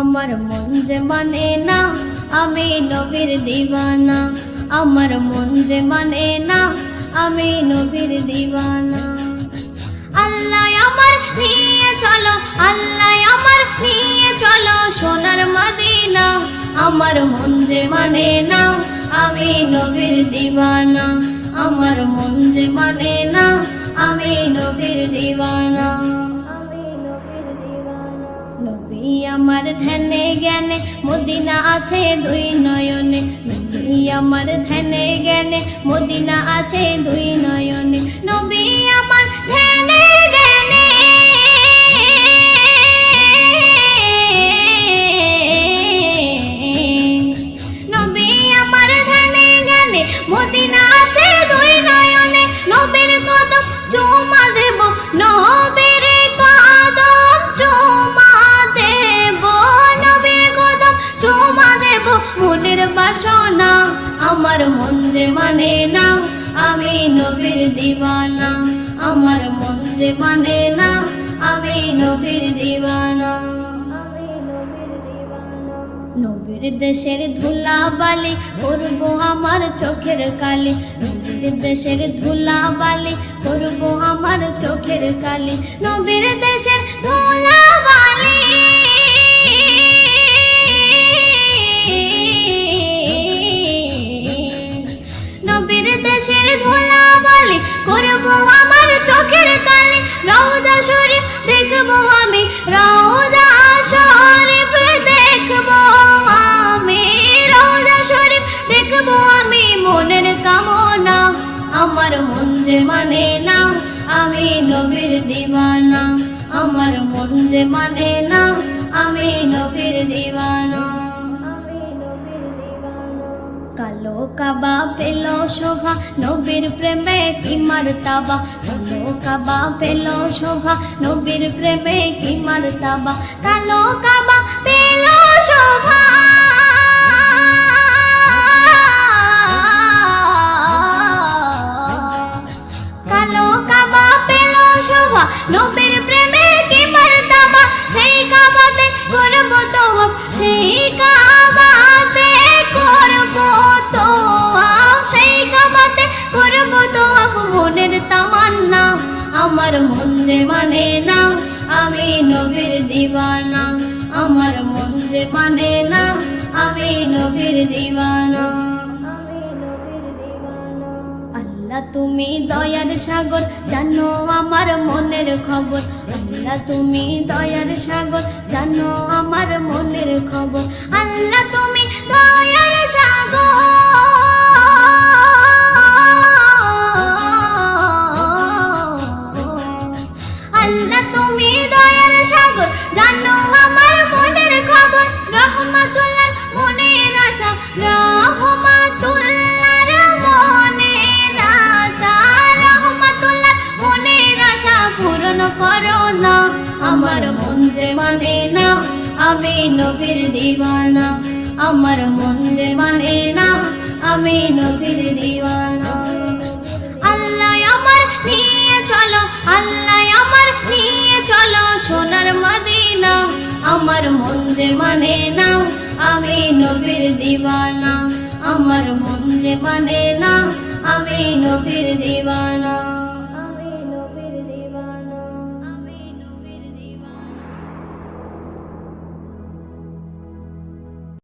আমার মন যে মানে না, আমি নবীর দিবানা। আমার মন যে মানে না, আমি নবীর দিবানা। আল্লাহ আমার নিয়ে চলো, আল্লাহ আমার নিয়ে চলো সোনার মদিনা। আমার মন যে মানে না, আমি নবীর দিবানা। আমার মন যে মানে না আমার ধ্যানে জ্ঞানে, মদিনা আছে দুই নয়নে। নবী, আমার ধ্যানে জ্ঞানে, মদিনা আছে দুই নয়নে। নবী বাসনা, আমার মন যে মানে না। আমি নবীর দিবানা, আমার মন যে মানে না। আমি নবীর দিবানা নবীর দেশের ধুলা বালি করব আমার চোখের কালি। নবীর দেশের ধুলা বালি করব আমার চোখের কালি। নবীর দেশের ধুলা আমার মন না, আমি নবীর দিবানা। আমার মন যে মানে না আমি নবীর দিবানা। কালো কাবা পেল শোভা, নবীর প্রেমে কি মারতাবা? কালো কাবা পেল শোভা, নবীর প্রেমে কি মারতাবা? কালো কাবা পেল নবীর প্রেমে কি মারতাবা সেই কাবাতে করব তো সেই কাবাতে করব তো সেই কাবাতে করব তো মনের তামান্না আমার মন যে মানে না, আমি নবীর দিবানা। আমার মন যে মানে না, আমি নবীর দিবানা। আল্লাহ তুমি দয়ার সাগর, জানো আমার মনের খবর। আল্লাহ তুমি দয়ার সাগর, জানো আমার মনের খবর। আল্লাহ তুমি দয়ার আল্লাহ তুমি সাগর রহমাতুল্লাহ মনের আশা রহমাতুল্লাহর আমার মন যে মানে না, আমি নবীর দিবানা আমার মন যে মানে না, আমি নবীর দিবানা আল্লাহ আমার নিয়ে চলো, আল্লাহ আমার নিয়ে চলো সোনার মদিনা। আমার মন যে মানে না, আমি নবীর দিবানা আমার মন যে মানে না, আমি নবীর দিবানা